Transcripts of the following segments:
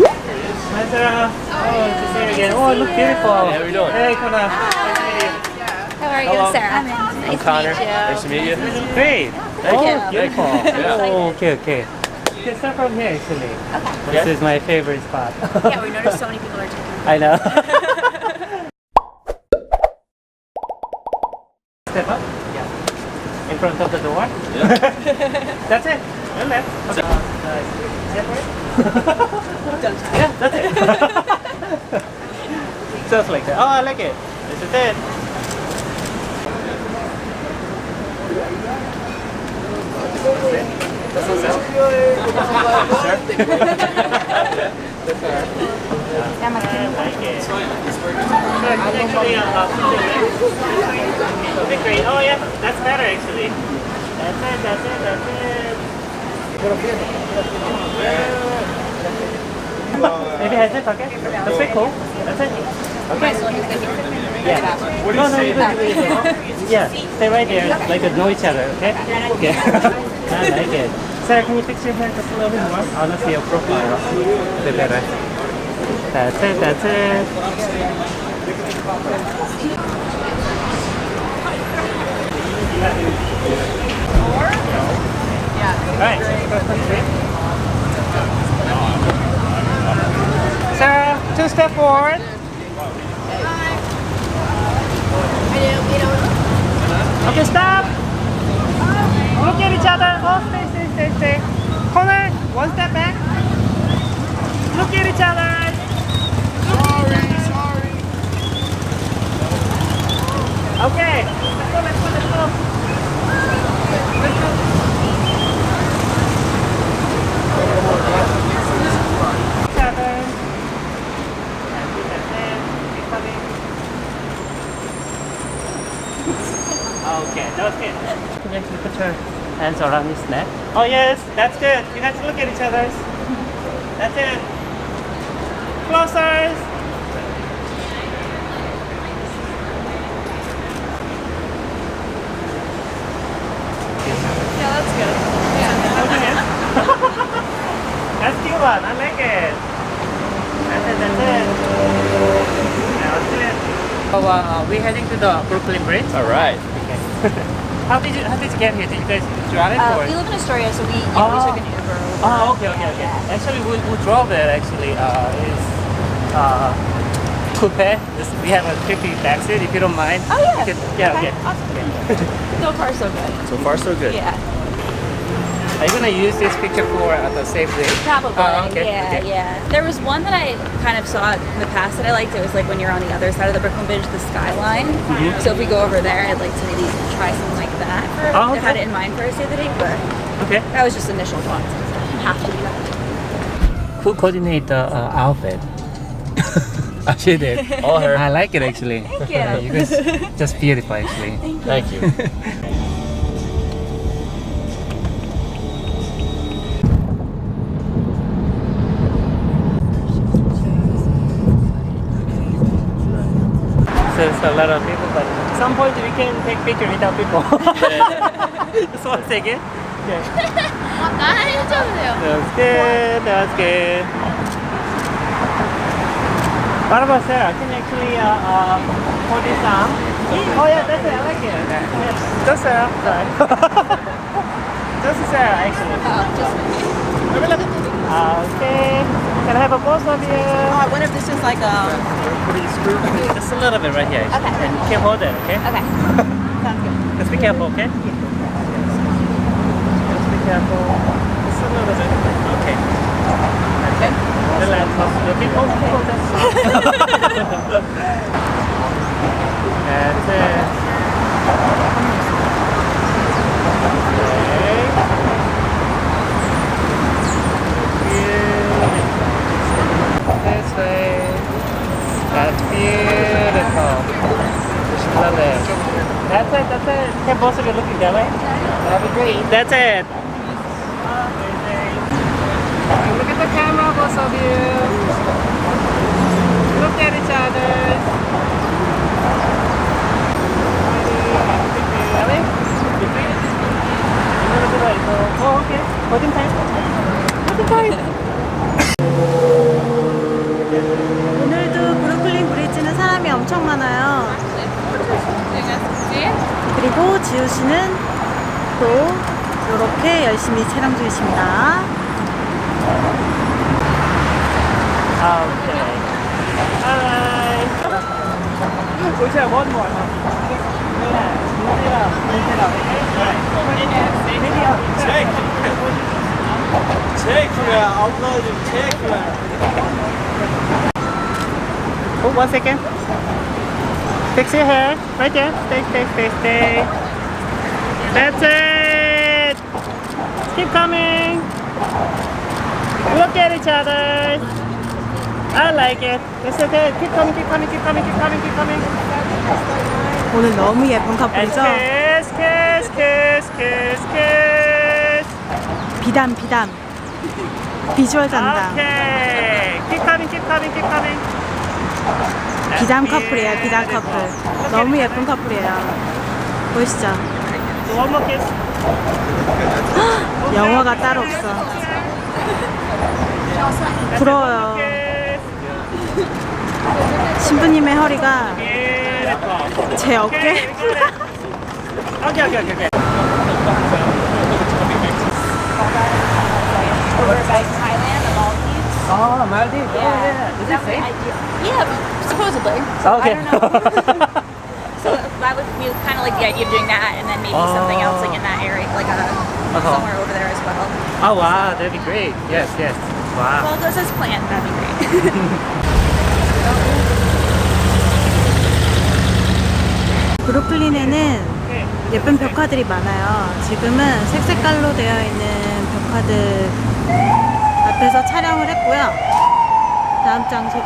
Hi, Sarah. Oh, good to see you again. Oh, you look beautiful. Hey, how you doing? Hey, Connor. Nice to meet you. How are you, Hello. Sarah? I'm Connor. Nice to meet you. Great. Thank oh, you. beautiful. Yeah. Oh, okay, okay. You can start from here, actually. Okay. This Okay. is my favorite spot. Yeah, we noticed so many people are taking I know. Step up. Yeah. In front of the door. Yeah. That's it. And left. Okay. Uh, separate. Yeah, that's it. Just like that. Oh, I like it. This is it. I like it. Good. Actually, uh, great. Oh, yeah, that's better actually. That's it, that's it, that's it. Maybe has it, okay? That's pretty cool. That's it. Okay. Yeah. No, no, you don't do it. Yeah, stay right there, like know each other, okay? Okay. I like it. Sarah, can you fix your hair just a little bit more? I want to see your profile. A better. That's it, that's it. Right. Sarah, two step forward. Okay, stop. Look at each other. Oh, stay, stay, stay, stay. Corner, one step back. Look at each other. Okay, let's go, let's go, let's go. Let's go. Seven. And do the same. Keep coming. Okay, that was good. Can you actually put your hands around his neck? Oh yes, that's good. You guys look at each other. That's it. Closer. Yeah, that's good. Okay. that's cute one. I like it. That's it. That's it. That's it. So uh, we're heading to the Brooklyn Bridge. All right. How did you How did you get here? Did you guys drive it Uh, or? we live in Astoria, so we, yeah, Oh. we took an Uber. over. Oh, okay, okay, okay. Actually, we, we drove it. Actually, uh, is uh, coupe. This, we have a tricky backseat. If you don't mind. Oh, yeah. You can, yeah. Okay, Okay. awesome. So far, so good. So far, so good. Yeah, Are you gonna use this picture for uh, the save day? probably. Oh, okay, yeah, okay. yeah. There was one that I kind of saw in the past that I liked. It was like when you're on the other side of the Brooklyn Bridge, the skyline. Mm-hmm. So if we go over there, I'd like to maybe try some like that. For, Oh, I had okay. it in mind for a save the date, but Okay. that was just initial thoughts. You have to do that. Who coordinate the uh, outfit? oh, she did. All her. I like it actually. Thank you. you guys just beautiful actually. Thank you. So it's a lot of people, but at some point we can take picture without people. Just one second. Okay. あ大丈夫だよ That's good. That's good. What about Sarah? Can you actually uh, uh, hold this arm? Oh yeah, that's it. I like it. Yes. Just Sarah. Sorry. Just Sarah, actually. あちょっと Have. Okay. Can I have a pose of you? I wonder if this is like a. Just a little bit right here. Okay. And keep hold it, okay? Okay. Sounds good. Just be careful, okay? Just be careful. Just a little bit. Okay. That's it. Relax. Looking. Oh, oh, that's That's it. Okay. Beautiful. This way. That's beautiful. Just love it. That's it, that's it. Can both of you looking that way? That'd be great. That's it. Look at the camera, both of you. Look at each other. Oh, okay. Holding tight. 열심히 촬영 중이십니다. Okay. Alright. We share one more. Take. Take from your upload take from Oh, one second. Fix your hair. Right there. Stay, stay, stay, stay. That's it. Keep coming. Look at each other. I like it. It's okay. Keep coming, keep coming, keep coming, keep coming, keep coming. 오늘 너무 예쁜 And 커플이죠? kiss, kiss, kiss, kiss, kiss. 비담 비담. 비주얼 담당. Okay. Keep coming, keep coming, keep coming. 비담 커플이에요. 비담 커플. 너무 예쁜 커플이에요. 보이시죠? One more kiss. 영어가 따로 없어. 부러워요. 신부님의 허리가. 제 어깨? Okay, okay, okay, okay. Over by Thailand, the Maldives. Oh, Maldives. Yeah. Is it safe? Yeah, supposedly. Okay. Don't know. so that would we kind of like the idea of doing that, and then maybe something else like in that area, like a Uh-huh. somewhere over there as well. oh wow, that'd be great. Yes, yes. Wow. Well, this is planned. That'd be great. 브루클린에는 예쁜 벽화들이 많아요. 지금은 색색깔로 되어 있는 벽화들 앞에서 촬영을 했고요. 다음 장소로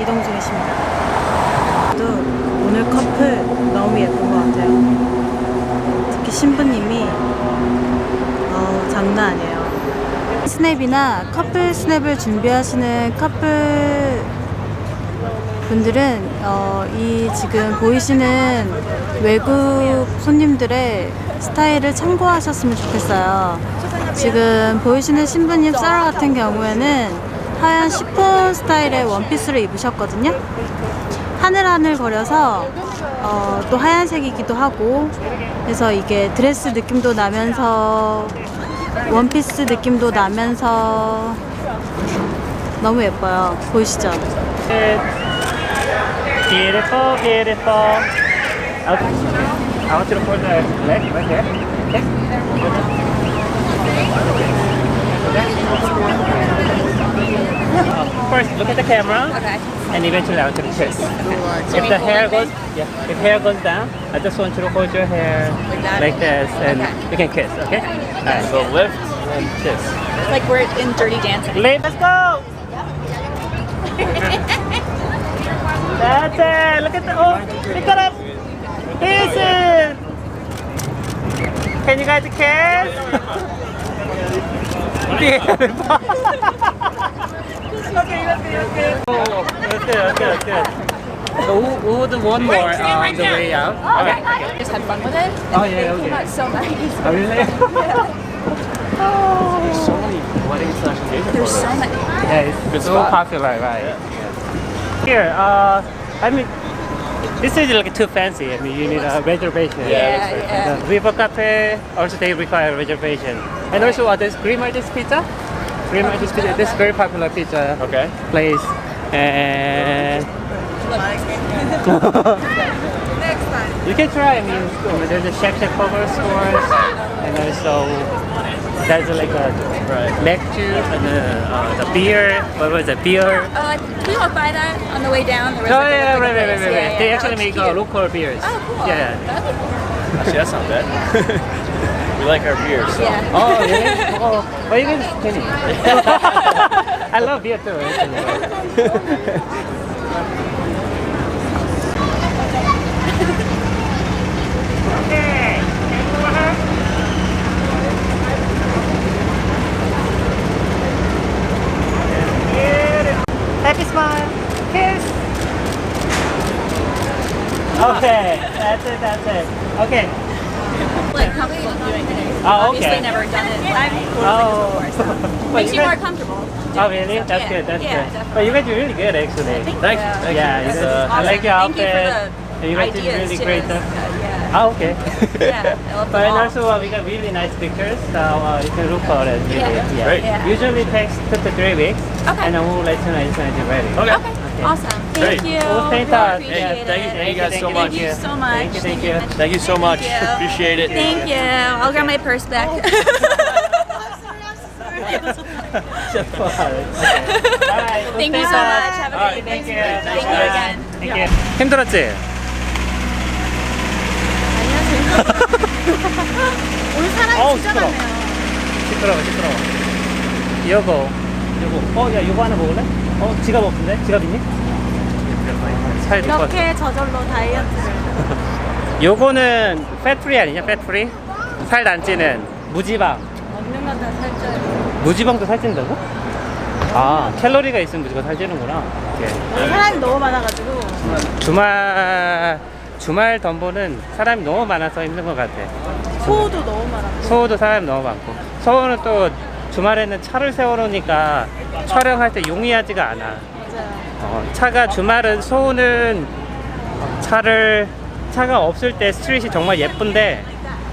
이동 중이십니다. 또 오늘 커플 너무 예쁜 것 같아요. 신부님이 어 장난 아니에요. 스냅이나 커플 스냅을 준비하시는 커플 분들은 어, 이 지금 보이시는 외국 손님들의 스타일을 참고하셨으면 좋겠어요. 지금 보이시는 신부님 사라 같은 경우에는 하얀 시폰 스타일의 원피스를 입으셨거든요. 하늘하늘 거려서 어, 또 하얀색이기도 하고 그래서 이게 드레스 느낌도 나면서 원피스 느낌도 나면서 너무 예뻐요. 보이시죠? Beautiful, beautiful. Okay. I want you to put the leg right here. Okay. Uh, First, look at the camera, okay. and eventually I want you to kiss. If the hair goes, yeah, if hair goes down, I just want you to hold your hair Like this, and Okay. you can kiss. Okay. All right. So lift and kiss. Like we're in Dirty Dancing. Late, let's go! That's it! Look at the, oh, pick it up! Kiss it! Can you guys kiss? Beautiful! okay, that's good, that's good. Oh, that's good, that's good, that's good. So who, who would one more uh, on the way out? Okay. Just had fun with it. Oh, yeah, okay. That's so nice. Oh, really? There's So many wedding slash engagement There's so many. Yeah, it's so popular, right? Yeah. Here, uh, I mean, this is like too fancy. I mean, you need a reservation. Yeah, yeah. The Vivo Cafe also they require a reservation. And also, uh, Green Martis Pizza. Green Martis Pizza. This is very popular pizza Okay. place. And you can try. I mean, there's a Shack Shack Burger stores, and also there's like a Right. lecture and the, uh, the beer. What was the Beer. Oh, I, we walked by that on the way down. There was Oh like yeah, like a right, right, right, place. right, Yeah, right. They yeah, actually make uh, local beers. Oh, cool. Yeah. That'd be cool. Actually, that's not bad. we like our beer, so. Yeah. Oh really? Oh, well, even skinny. I love beer too. Okay. Happy smile. Kiss. Okay, that's it, that's it. Okay. Like comfortable doing it. Oh, Obviously, never done it live Oh. before. But Makes you you more comfortable. Oh really? That's Yeah, good. That's yeah, good. definitely. But you guys are really good actually. Thank Thank you. you. Thank yeah, you. you It's, guys- uh, I like your Thank you outfit. for the and you guys did really too. great. Stuff. Yeah. Ah, okay. Yeah, I love but them also uh, we got really nice pictures, so uh, you can look for it. Yeah. yeah. Great. Yeah. Usually it takes two to three weeks, Okay. and then we'll let you know as soon as you're ready. Okay. Okay, awesome. Thank Great. you. We'll stay in Really touch. appreciate Yeah, it. thank you- thank you guys so much. Thank you so much. Thank you, thank you. Thank you so much. Thank you. Appreciate it. Thank you. I'll grab my purse back. Thank you so much. Have a great thank day. you. Thank you again. Thank you. 힘들었지? 오늘 사람이 어우, 진짜 시끄러워. 많네요. 시끄러워, 시끄러워. 요거, 요거. 어, 야, 요거 하나 먹을래? 어, 지갑 없는데? 지갑 있니? 이렇게 저절로 다이어트를. 요거는 패트리 아니냐? 패트리? 살 안 찌는 무지방. 먹는 건 다 살쪄요. 무지방도 살찐다고? 아, 캘로리가 있으면 무지방 살찌는구나. 오케이. 사람이 너무 많아가지고. 주말 주말 덤보는 사람이 너무 많아서 힘든 것 같아. 소도 너무 많아. 서울도 사람이 너무 많고 서울은 또 주말에는 차를 세워놓으니까 촬영할 때 용이하지가 않아. 맞아요. 어, 차가 주말은 서울은 차를 차가 없을 때 스트릿이 정말 예쁜데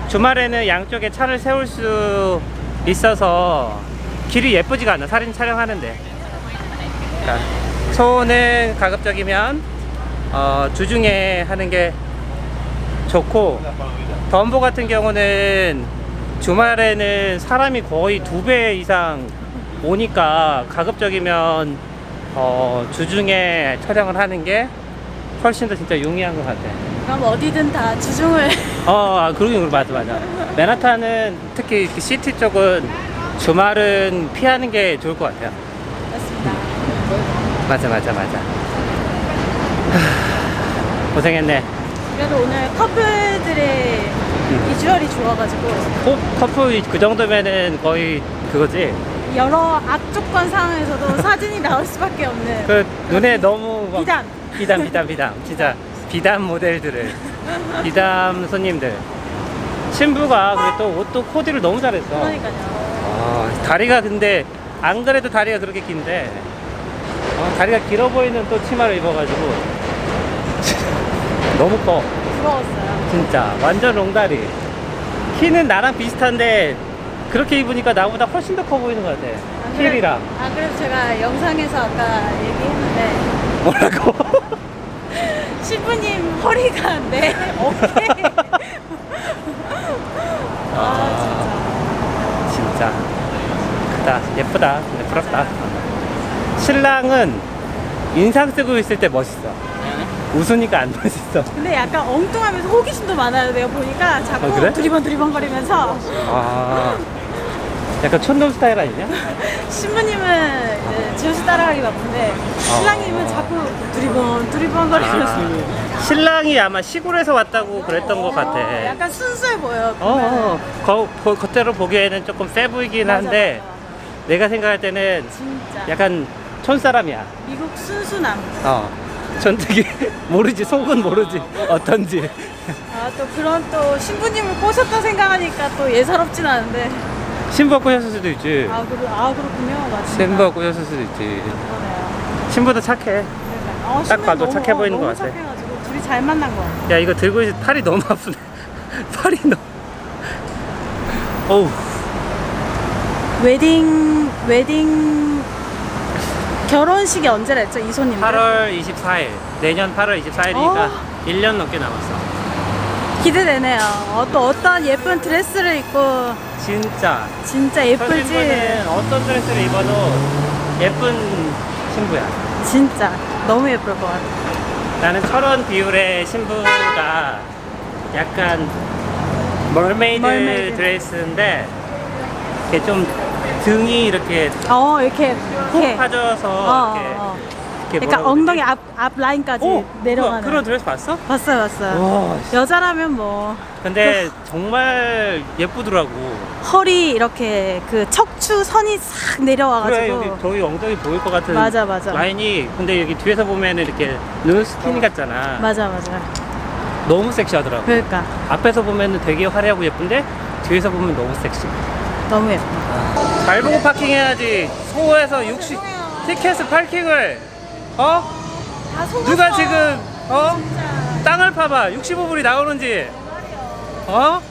주말에는 양쪽에 차를 세울 수 있어서 길이 예쁘지가 않아 사진 촬영하는데 그러니까 서울은 가급적이면 어, 주중에 하는 게 좋고 덤보 같은 경우는 주말에는 사람이 거의 두 배 이상 오니까 가급적이면 어, 주중에 촬영을 하는 게 훨씬 더 진짜 용이한 것 같아. 그럼 어디든 다 주중을. 어, 아, 그러긴 맞아, 맞아. 맨하탄은 특히 그 시티 쪽은 주말은 피하는 게 좋을 것 같아요. 맞습니다. 맞아, 맞아, 맞아. 하, 고생했네. 그래도 오늘 커플들의 비주얼이 좋아가지고 꼭 커플 그 정도면은 거의 그거지. 여러 악조건 상황에서도 사진이 나올 수밖에 없는 그 눈에 너무 막 비담. 비담 비담 비담 진짜 비담 모델들을 비담 손님들 신부가 그리고 또 옷도 코디를 너무 잘했어 그러니까요. 아, 다리가 근데 안 그래도 다리가 그렇게 긴데. 어, 다리가 길어 보이는 또 치마를 입어가지고. 너무 커. 부러웠어요. 진짜. 완전 롱다리. 키는 나랑 비슷한데 그렇게 입으니까 나보다 훨씬 더 커 보이는 것 같아. 안 그래- 힐이랑. 아 그래서 제가 영상에서 아까 얘기했는데. 뭐라고? 신부님 허리가 내 어깨. 아 진짜 크다 예쁘다 근데 부럽다 신랑은 인상 쓰고 있을 때 멋있어 웃으니까 안 멋있어. 근데 약간 엉뚱하면서 호기심도 많아요. 내가 보니까 자꾸 아, 그래? 두리번 두리번 거리면서 아 약간 촌놈 스타일 아니냐? 신부님은 이제 지효씨 따라가기 바쁜데 신랑님은 자꾸 두리번 두리번 거리면서 아, 신랑이 아마 시골에서 왔다고 그랬던 것 같아 어, 약간 순수해 보여요. 어, 어. 거, 거, 겉으로 보기에는 조금 세 보이긴 맞아, 한데 맞아. 내가 생각할 때는 진짜 약간 촌 사람이야 미국 순수남. 어 전투기 모르지 속은 모르지 어떤지 아 또 그런 또 신부님을 꼬셨다 생각하니까 또 예사롭진 않은데. 신부가 꼬였을 수도 있지 아, 그러, 아 그렇군요. 맞습니다. 신부가 꼬였을 수도 있지 그러네요. 신부도 착해 그러니까. 어, 딱 봐도 너무- 착해 어, 보이는 너무 것 같아. 착해가지고 둘이 잘 만난 거. 같아. 야 이거 들고 있 팔이 너무 아프네 팔이 너무 어우 웨딩 웨딩 결혼식이 언제라 했죠 이소님? 8월 24일 내년 8월 24일이니까 어. 1년 넘게 남았어 기대되네요. 어, 또 어떤 예쁜 드레스를 입고 진짜 진짜 저 예쁠지 어떤 드레스를 입어도 예쁜 신부야 진짜 너무 예쁠 것 같아. 나는 철원 비율의 신부가 약간 멀메이드, 멀메이드. 드레스인데 이게 좀 등이 이렇게 어 이렇게 푹 이렇게 파져서 어, 이렇게, 어. 이렇게 뭐라고 엉덩이? 앞, 앞 라인까지 오! 내려가는. 그런 드레스 봤어? 봤어요, 봤어요. 와, 씨. 여자라면 뭐 근데 정말 예쁘더라고. 허리 이렇게 그 척추 선이 싹 그래 내려와가지고 여기 저기 엉덩이 보일 것 같은 맞아, 맞아. 라인이 근데 여기 뒤에서 보면은 이렇게 눈 스킨 같잖아. 맞아 맞아. 너무 섹시하더라고. 그러니까 앞에서 보면은 되게 화려하고 예쁜데 뒤에서 보면 너무 섹시. 너무 예뻐. 잘 보고 파킹해야지. 소에서 60 티켓을 파킹을 어? 다 속았어. 누가 지금 어? 땅을 파봐. 65불이 나오는지. 어?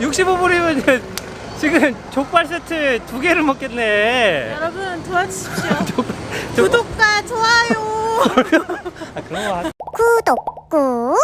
65불이면 지금 족발 세트 두 개를 먹겠네. 여러분 도와주십시오. 족- 족- 구독과 좋아요. 아, 그런 거 하- 구독 꾹